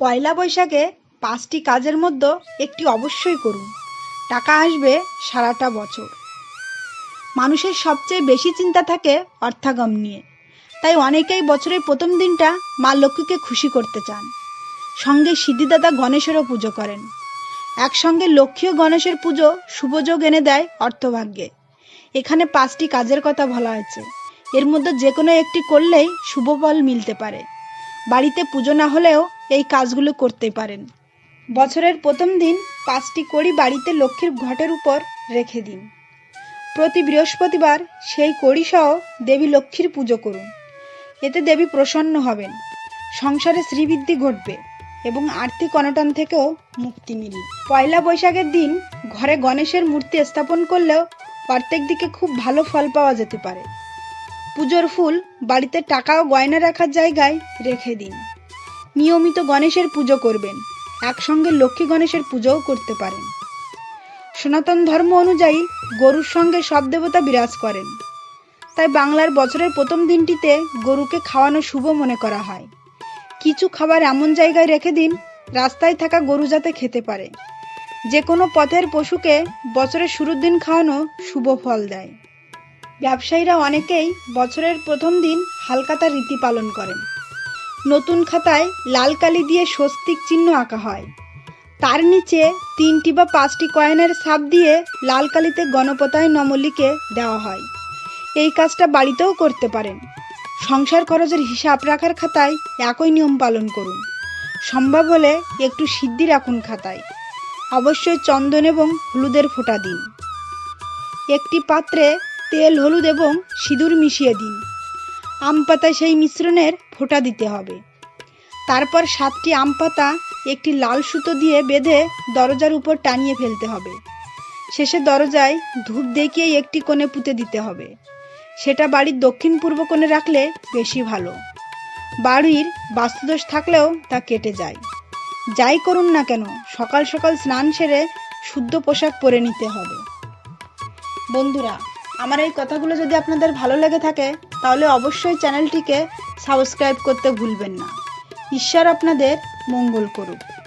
পয়লা বৈশাখে পাঁচটি কাজের মধ্যে একটি অবশ্যই করুন। টাকা আসবে সারাটা বছর। মানুষের সবচেয়ে বেশি চিন্তা থাকে অর্থাগম নিয়ে। তাই অনেকেই বছরের প্রথম দিনটা মা লক্ষ্মীকে খুশি করতে চান। সঙ্গে সিদ্ধিদাতা গণেশেরও পুজো করেন। একসঙ্গে লক্ষ্মী ও গণেশের পুজো শুভযোগ এনে দেয় অর্থভাগ্যে। এখানে পাঁচটি কাজের কথা বলা হয়েছে। এর মধ্যে যে কোনো একটি করলেই শুভ ফল মিলতে পারে। বাড়িতে পুজো না হলেও এই কাজগুলো করতে পারেন। বছরের প্রথম দিন পাঁচটি কড়ি বাড়িতে লক্ষ্মীর ঘটের উপর রেখে দিন। প্রতি বৃহস্পতিবার সেই কড়ি সহ দেবী লক্ষ্মীর পুজো করুন। এতে দেবী প্রসন্ন হবেন। সংসারে শ্রীবৃদ্ধি ঘটবে এবং আর্থিক অনটন থেকেও মুক্তি মিলবে। পয়লা বৈশাখের দিন ঘরে গণেশের মূর্তি স্থাপন করলেও প্রত্যেক দিকে খুব ভালো ফল পাওয়া যেতে পারে। পুজোর ফুল বাড়িতে টাকা ও গয়না রাখার জায়গায় রেখে দিন। নিয়মিত গণেশের পুজো করবেন। একসঙ্গে লক্ষ্মী গণেশের পুজোও করতে পারেন। সনাতন ধর্ম অনুযায়ী গরুর সঙ্গে সব দেবতা বিরাজ করেন। তাই বাংলার বছরের প্রথম দিনটিতে গরুকে খাওয়ানো শুভ মনে করা হয়। কিছু খাবার এমন জায়গায় রেখে দিন, রাস্তায় থাকা গরু যাতে খেতে পারে। যে কোনো পথের পশুকে বছরের শুরুর দিন খাওয়ানো শুভ ফল দেয়। ব্যবসায়ীরা অনেকেই বছরের প্রথম দিন হালকাতার রীতি পালন করেন। নতুন খাতায় লাল কালি দিয়ে স্বস্তিক চিহ্ন আঁকা হয়। তার নিচে তিনটি বা পাঁচটি কয়েনের ছাপ দিয়ে লাল কালিতে গণপতায় নমলিকে দেওয়া হয়। এই কাজটা বাড়িতেও করতে পারেন। সংসার খরচের হিসাব রাখার খাতায় একই নিয়ম পালন করুন। সম্ভব হলে একটু সিদ্ধি রাখুন খাতায়। অবশ্যই চন্দন এবং হলুদের ফোঁটা দিন। একটি পাত্রে তেল, হলুদ এবং সিঁদুর মিশিয়ে দিন। আম পাতায় সেই মিশ্রণের ফোঁটা দিতে হবে। তারপর সাতটি আম পাতা একটি লাল সুতো দিয়ে বেঁধে দরজার উপর টানিয়ে ফেলতে হবে। শেষে দরজায় ধূপ দেখিয়ে একটি কোণে পুঁতে দিতে হবে। সেটা বাড়ির দক্ষিণ পূর্ব কোণে রাখলে বেশি ভালো। বাড়ির বাস্তুদোষ থাকলেও তা কেটে যায়। যাই করুন না কেন, সকাল সকাল স্নান সেরে শুদ্ধ পোশাক পরে নিতে হবে। বন্ধুরা, আমার এই কথাগুলো যদি আপনাদের ভালো লেগে থাকে তাহলে অবশ্যই চ্যানেলটিকে সাবস্ক্রাইব করতে ভুলবেন না। ঈশ্বর আপনাদের মঙ্গল করুক।